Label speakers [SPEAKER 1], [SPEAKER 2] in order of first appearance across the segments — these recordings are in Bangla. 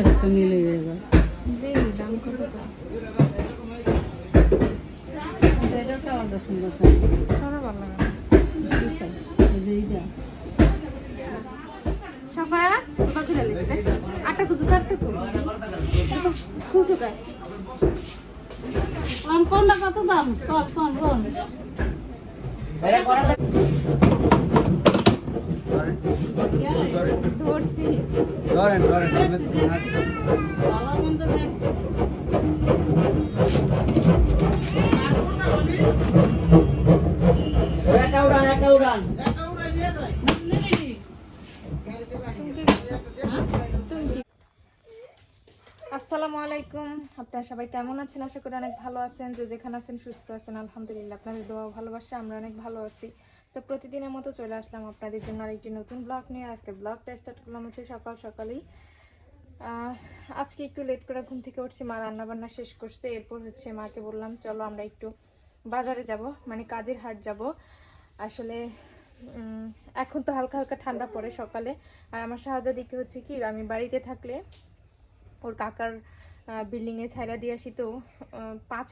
[SPEAKER 1] একটু
[SPEAKER 2] মিলে যাবে
[SPEAKER 1] দাম কত তো?
[SPEAKER 2] এটা কালারটা সুন্দর কোনটা কত দাম কোন কোন কোন
[SPEAKER 1] ধরছি
[SPEAKER 3] ধরেন ধরেন আমি
[SPEAKER 2] ভালো
[SPEAKER 1] সবাই কেমন আছেন? আশা করি অনেক ভালো আছেন, যে যেখানে আছেন সুস্থ আছেন, আলহামদুলিল্লাহ। আপনাদের দোয়া ভালোবাসা আমরা অনেক ভালো আছি। তো প্রতিদিনের মতো চলে আসলাম আপনাদের জন্য আরেকটি নতুন ব্লগ নিয়ে। আজকে ব্লগটা স্টার্ট করলাম হচ্ছে সকাল সকালেই। আজকে একটু লেট করে ঘুম থেকে উঠছি, মা রান্না বান্না শেষ করছে। এরপর হচ্ছে মাকে বললাম, চলো আমরা একটু বাজারে যাব মানে কাজের হাট যাব। আসলে এখন তো হালকা হালকা ঠান্ডা পড়ে সকালে। আর আমার শাহজাদিকে হচ্ছে কি, আমি বাড়িতে থাকলে ওর কাকার বিল্ডিংয়ে ছাইরা দিয়ে আসি তো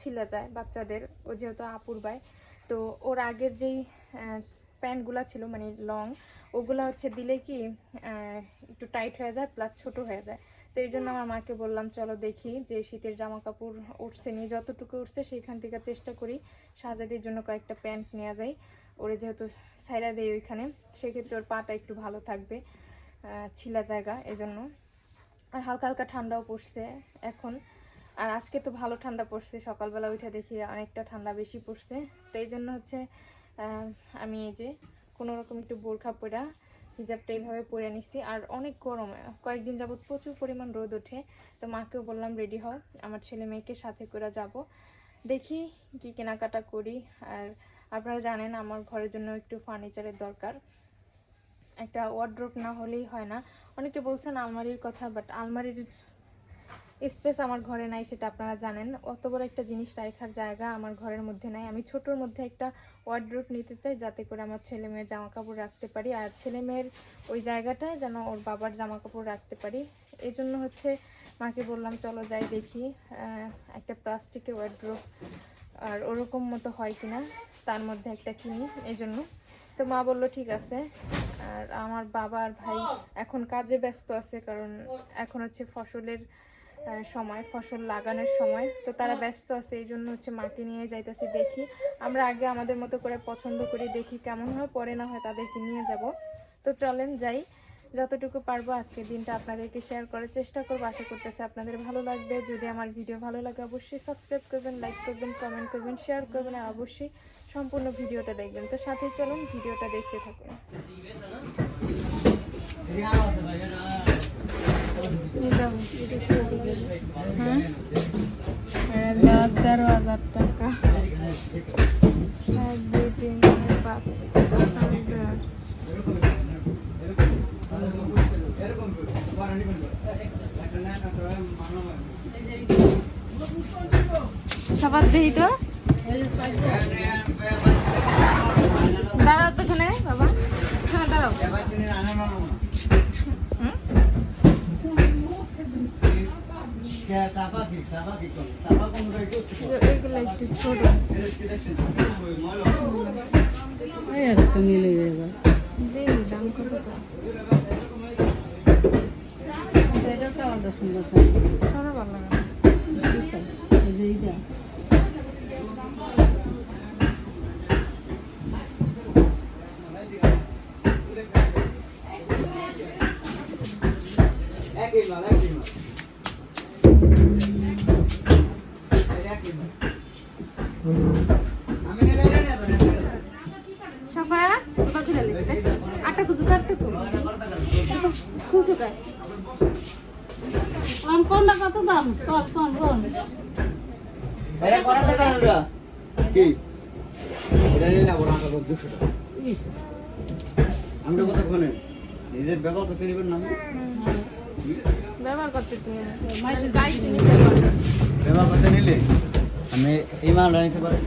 [SPEAKER 1] ছিলা যায় বাচ্চাদের, ও যেহেতু আপুর ভাই। তো ওর আগের যেই প্যান্টগুলা ছিল মানে লং ওগুলা হচ্ছে দিলে কি একটু টাইট হয়ে যায় প্লাস ছোট হয়ে যায়। তো এই জন্য আমার মাকে বললাম, চলো দেখি যে শীতের জামা কাপড় উঠছে নি, যতটুকু উঠছে সেইখান থেকে চেষ্টা করি সাজাদের জন্য কয়েকটা প্যান্ট নেওয়া যায়। ওরে যেহেতু সাইরা দেয় ওইখানে, সেক্ষেত্রে ওর পাটা একটু ভালো থাকবে ছিলা জায়গা, এজন্য। আর হালকা হালকা ঠান্ডাও পড়ছে এখন। আর আজকে তো ভালো ঠান্ডা পড়ছে, সকালবেলা উঠে দেখি অনেকটা ঠান্ডা বেশি পড়ছে। তো এই জন্য হচ্ছে আমি এই যে কোনো রকম একটু বোরখা পরা হিজাবটা এইভাবে পরে নিছি। আর অনেক গরম, কয়েকদিন যাবত প্রচুর পরিমাণ রোদ ওঠে। তো মাকেও বললাম, রেডি হও, আমার ছেলে মেয়েকে সাথে করে যাব। দেখি কি কেনাকাটা করি। আর আপনারা জানেন, আমার ঘরের জন্য একটু ফার্নিচারের দরকার। একটা ওয়ার্ড্রোপ না হলেই হয় না। অনেকে বলছেন আলমারির কথা বাট আলমারির স্পেস আমার ঘরে নাই সেটা আপনারা জানেন। অত বড় একটা জিনিস রাখার জায়গা আমার ঘরের মধ্যে নাই। আমি ছোটোর মধ্যে একটা ওয়ার্ড্রোপ নিতে চাই যাতে করে আমার ছেলে মেয়ের জামা কাপড় রাখতে পারি। আর ছেলে মেয়ের ওই জায়গাটায় যেন ওর বাবার জামা কাপড় রাখতে পারি। এই জন্য হচ্ছে মাকে বললাম, চলো যাই দেখি একটা প্লাস্টিকের ওয়ার্ড্রোপ আর ওরকম মতো হয় কিনা, তার মধ্যে একটা কিনি। এই জন্য তো মা বলল, ঠিক আছে। আর আমার বাবা আর ভাই এখন কাজে ব্যস্ত আছে, কারণ এখন হচ্ছে ফসলের সময়, ফসল লাগানোর সময়। তো তারা ব্যস্ত আছে, এই জন্য হচ্ছে মাকে নিয়ে যাইতেছি দেখি। আমরা আগে আমাদের মতো করে পছন্দ করি দেখি কেমন হয়, পরে না হয় তাদেরকে নিয়ে যাব। তো চলেন যাই। যতটুকু পারব আজকের দিনটা আপনাদেরকে শেয়ার করার চেষ্টা করব। আশা করতেছে আপনাদের ভালো লাগবে। যদি আমার ভিডিও ভালো লাগে, অবশ্যই সাবস্ক্রাইব করবেন লাইক করবেন কমেন্ট করবেন শেয়ার করবেন আর অবশ্যই সম্পূর্ণ ভিডিওটা দেখবেন। তো সাথে চলুন, ভিডিওটা দেখতে থাকুন। তেরো হাজার টাকা। এক, দুই, তিন পাঁচ হাজার সবার দেহি তো? দাঁড়াও তো এখানে বাবা। হ্যাঁ দাঁড়াও।
[SPEAKER 2] মিলে
[SPEAKER 1] দাম কত?
[SPEAKER 2] এটা কালারটা সুন্দর
[SPEAKER 1] সরো ভালো লাগে
[SPEAKER 3] মাল
[SPEAKER 2] কোন কোনটা কত দাম? কোন কোন কোন
[SPEAKER 3] এটা করাতে পারেন না কি? এটা নিলে না বড় আটা দুশো টাকা। আমরা কথা ফোনে নিজের ব্যবহার করতে নেবেন না?
[SPEAKER 1] ব্যবহার করতে নিতে
[SPEAKER 3] ব্যবহার নিলে আমি এই মালটা নিতে পারি।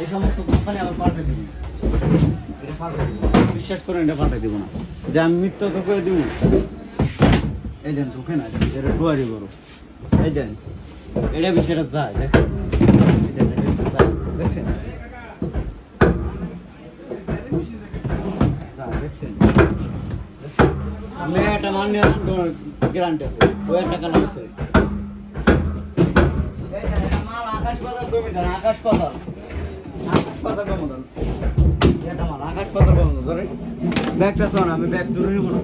[SPEAKER 3] এই সমস্ত কোম্পানি আবার পাল্টে দিব। বিশ্বাস করেন, এটা পাল্টে দিব না। যে আমি মিথ্যা তো দিব। এই দেন, ঢুকে না এটা ডুয়ারি করো এই দেন, এটা ভিতরে যায়। দেখছেন? আমি একটা ওই একটা আকাশ দেন আকাশ পাতাল আকাশ কম ধরে ব্যাগটা শোন আমি ব্যাগ চুরি নিব না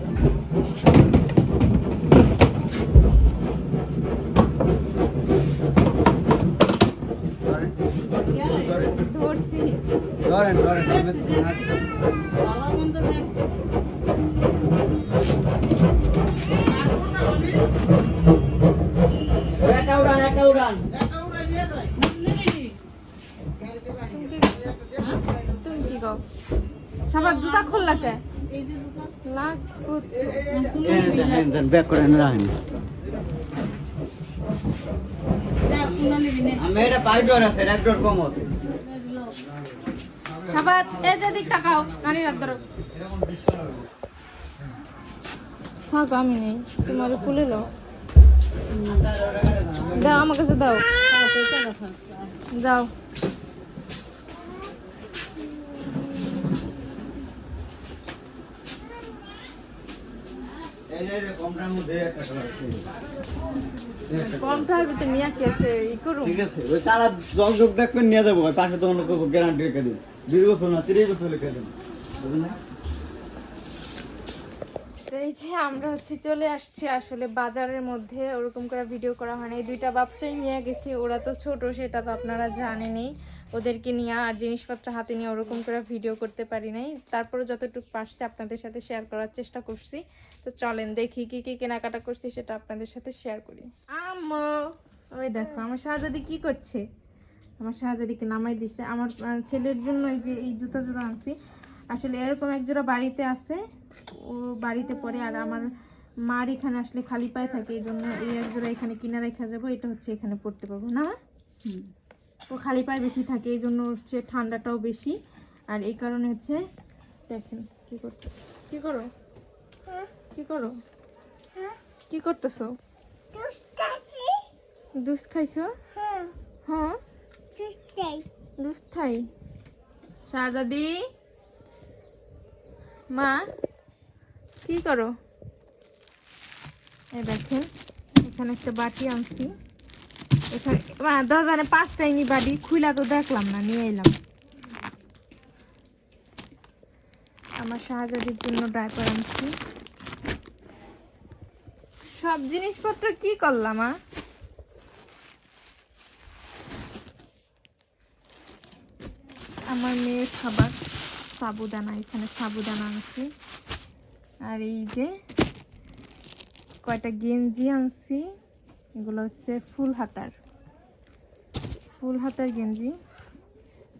[SPEAKER 3] ধরেন, ধরেন,
[SPEAKER 1] ধরছি
[SPEAKER 3] ধরেন ধরেন আমি
[SPEAKER 2] ভালো মন্দ দেখছি
[SPEAKER 3] একটা উড়ান একটা উড়ান
[SPEAKER 2] নেবেনি
[SPEAKER 1] তুমি কি কও সবার জুতা খুললা কে
[SPEAKER 2] এই যে দুটো
[SPEAKER 1] লাগ
[SPEAKER 3] ব্যাক
[SPEAKER 1] ধরো। থাক, আমি নেই। তোমার খুলে লো দাও, আমার কাছে দাও। দাও
[SPEAKER 3] এই যে এই যে কমটার মধ্যে একটা কালার আছে এই একটা
[SPEAKER 1] কম থাকার ভিতরে নিয়ে কি আসে ই করুন
[SPEAKER 3] ঠিক আছে ওই সারা জগ জগ দেখবেন নিয়ে যাব পাশে তোমার লোক গ্যারান্টি রেখে দিন। দুই বছর না তিরিশ বছর লিখে দিন। বুঝলেন না?
[SPEAKER 1] তো এই যে আমরা হচ্ছে চলে আসছি আসলে বাজারের মধ্যে ওরকম করে ভিডিও করা হয়নি এই দুইটা বাচ্চাই নিয়ে গেছি ওরা তো ছোট সেটা তো আপনারা জানেনই। ওদেরকে নিয়ে আর জিনিসপত্র হাতে নিয়ে ওরকম করে ভিডিও করতে পারি নাই। তারপরে যতটুকু পারছি আপনাদের সাথে শেয়ার করার চেষ্টা করছি। তো চলেন দেখি কি কি কেনাকাটা করছি সেটা আপনাদের সাথে শেয়ার করি। আম্মু, ওই দেখো, আমার শাহজাদি কি করছে? আমার শাহজাদিকে নামাই দিচ্ছে আমার ছেলের জন্য এই যে এই জুতা জোড়া আনছি। আসলে এরকম এক জোড়া বাড়িতে আছে। ও বাড়িতে পরে আর আমার মার এখানে আসলে খালি পায়ে থাকে, এই জন্য এই এক জোড়া এখানে কিনা রেখা যাব। এটা হচ্ছে এখানে পড়তে পারব, না? ও খালি পায়ে বেশি থাকে, এই জন্য হচ্ছে ঠান্ডাটাও বেশি। আর এই কারণে হচ্ছে, দেখেন কি করতে কি করো? কি করো? কি করতেছো? দুধ খাইছো। হ্যাঁ। দুধ খাই। শাহজাদি মা কি করো? এই দেখেন এখানে একটা বাটি আনছি। এখানে মা দরজানে পাঁচটাই নি বাটি খুইলা তো দেখলাম না নিয়ে এলাম। আমার শাহজাদির জন্য ডাইপার আনছি। সব জিনিসপত্র কি করলাম মা আমার মেয়ের খাবার, সাবুদানা, এখানে সাবুদানা আনছি। আর এই যে কয়টা গেঞ্জি আনছি, এগুলো হচ্ছে ফুল হাতার। ফুল হাতার গেঞ্জি,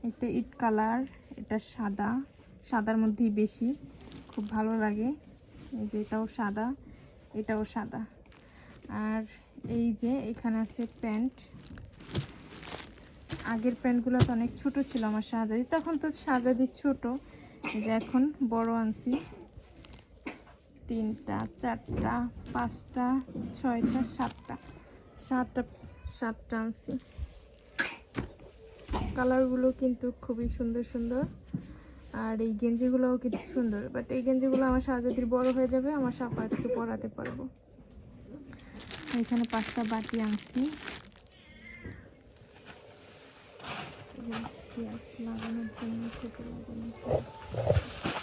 [SPEAKER 1] একটা ইট কালার, এটা সাদা, সাদার মধ্যেই বেশি, খুব ভালো লাগে। এই যে এটাও সাদা। এটাও সাদা। আর এই যে এখানে আছে প্যান্ট। আগের প্যান্টগুলো তো অনেক ছোট ছিল আমার শাহজাদি। তখন তো শাহজাদি ছোট। যে এখন বড় আনছি। তিনটা, চারটা, পাঁচটা, ছয়টা, সাতটা। সাতটা সাতটা আনছি। কালারগুলো কিন্তু খুবই সুন্দর সুন্দর। আর এই গেঞ্জিগুলোও কিন্তু সুন্দর বাট এই গেঞ্জিগুলো আমার শাহজাদির বড় হয়ে যাবে, আমার সাপাতকে পরাতে পারব। এখানে পাঁচটা বাটি আনছি। পেঁয়াজ লাগানোর জন্য খেতে লাগানো পেঁয়াজ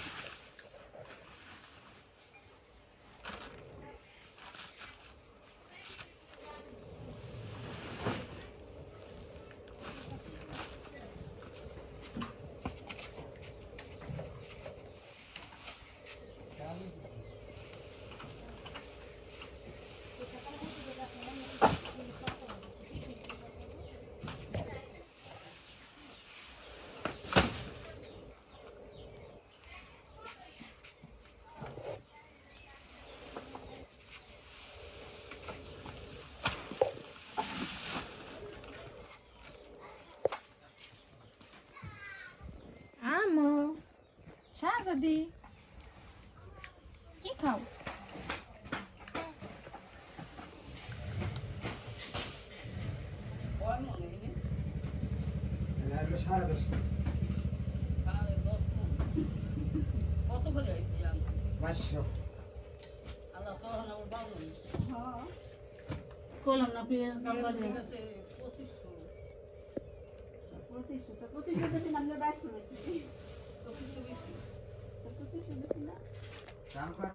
[SPEAKER 1] শাহজাদি কি খাও?
[SPEAKER 3] সাড়ে দশ
[SPEAKER 2] কত করে
[SPEAKER 3] পাঁচশো।
[SPEAKER 2] আল্লাহ তখন আমার বাবু কলম না প্রিয় পঁচিশশো।
[SPEAKER 4] পঁচিশশো তো পঁচিশশো বেশি নামলে বাইশশো বেশি। পঁচিশশো বেশি। 咱
[SPEAKER 3] 们快。